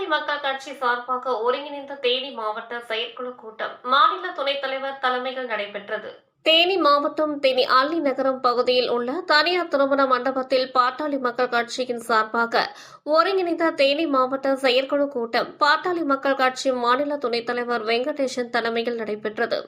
பாட்டாளி மக்கள் கட்சி சார்பாக ஒருங்கிணைந்த தேனி மாவட்ட செயற்குழு கூட்டம் மாநில துணைத் தலைவர் தலைமையில் நடைபெற்றது. தேனி மாவட்டம் தேனி அள்ளி நகரம் பகுதியில் உள்ள தனியார் திருமண மண்டபத்தில் பாட்டாளி மக்கள் கட்சியின் சார்பாக ஒருங்கிணைந்த தேனி மாவட்ட செயற்குழு கூட்டம் பாட்டாளி மக்கள் கட்சி மாநில துணைத் தலைவர் வெங்கடேசன் தலைமையில் நடைபெற்றது.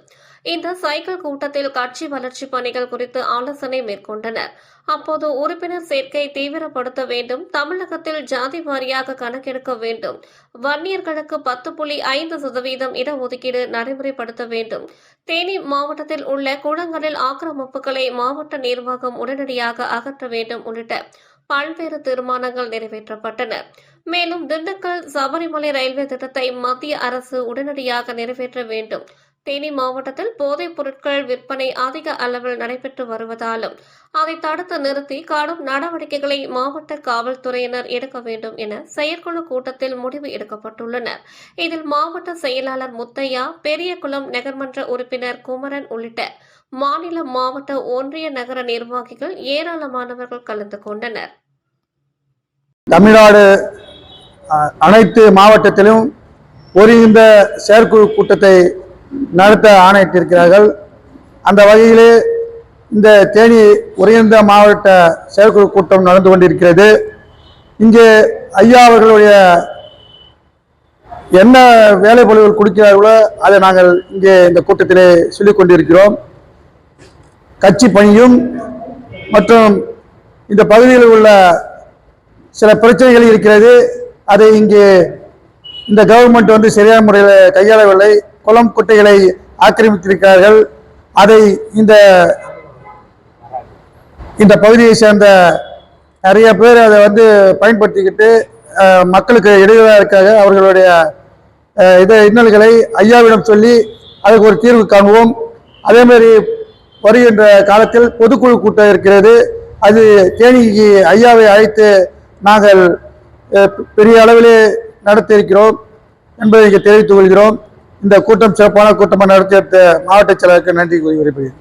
இந்த சைக்கிள் கூட்டத்தில் கட்சி வளர்ச்சி பணிகள் குறித்து ஆலோசனை மேற்கொண்டனர். அப்போது உறுப்பினர் சேர்க்கை தீவிரப்படுத்த வேண்டும் தமிழகத்தில் ஜாதி வாரியாக கணக்கெடுக்க வேண்டும் வன்னியர்களுக்கு பத்து புள்ளி ஐந்து சதவீதம் இடஒதுக்கீடு நடைமுறைப்படுத்த வேண்டும். தேனி மாவட்டத்தில் உள்ள குளங்களில் ஆக்கிரமிப்புகளை மாவட்ட நிர்வாகம் உடனடியாக அகற்ற வேண்டும் உள்ளிட்ட பல்வேறு தீர்மானங்கள் நிறைவேற்றப்பட்டன. மேலும் திண்டுக்கல் சபரிமலை ரயில்வே திட்டத்தை மத்திய அரசு உடனடியாக நிறைவேற்ற வேண்டும். தேனி மாவட்டத்தில் போதைப் பொருட்கள் விற்பனை அதிக அளவில் நடைபெற்று வருவதாலும் அதை தடுத்து நிறுத்தி கடும் நடவடிக்கைகளை மாவட்ட காவல்துறையினர் எடுக்க வேண்டும் என செயற்குழு கூட்டத்தில் முடிவு எடுக்கப்பட்டுள்ளனர். இதில் மாவட்ட செயலாளர் முத்தையா பெரியகுளம் நகர்மன்ற உறுப்பினர் குமரன் உள்ளிட்ட மாநில மாவட்ட ஒன்றிய நகர நிர்வாகிகள் ஏராளமானவர்கள் கலந்து கொண்டனர். தமிழ்நாடு அனைத்து மாவட்டத்திலும் ஒருங்கிணைந்த செயற்குழு கூட்டத்தை நடத்த ஆணையிட்டிருக்கிறார்கள். அந்த வகையிலே இந்த தேனி ஒருங்கிணைந்த மாவட்ட செயற்குழு கூட்டம் நடந்து கொண்டிருக்கிறது. இங்கே ஐயா அவர்களுடைய என்ன வேலை பொழுதுகள் கொடுக்கிறார்களோ அதை நாங்கள் இங்கே இந்த கூட்டத்திலே சொல்லிக் கொண்டிருக்கிறோம். கட்சி பணியும் மற்றும் இந்த பகுதியில் உள்ள சில பிரச்சனைகள் இருக்கிறது. அதை இங்கே இந்த கவர்மெண்ட் வந்து சரியான முறையில் கையாளவில்லை. குளம் குட்டைகளை ஆக்கிரமித்திருக்கிறார்கள். அதை இந்த இந்த பகுதியை சேர்ந்த நிறைய பேர் அதை வந்து பயன்படுத்திக்கிட்டு மக்களுக்கு இடையூறாக அவர்களுடைய இதை இன்னல்களை ஐயாவிடம் சொல்லி அதுக்கு ஒரு தீர்வு காணுவோம் அதே மாதிரி வருகின்ற காலத்தில் பொதுக்குழு கூட்டம் இருக்கிறது. அது தேனிக்கு ஐயாவை அழைத்து நாங்கள் பெரிய அளவிலே நடத்தியிருக்கிறோம் என்பதை இங்கே தெரிவித்துக் கொள்கிறோம். இந்த கூட்டம் சிறப்பான கூட்டமாக நடத்திய மாவட்ட செயலருக்கு நன்றி கூறி வருகிறேன்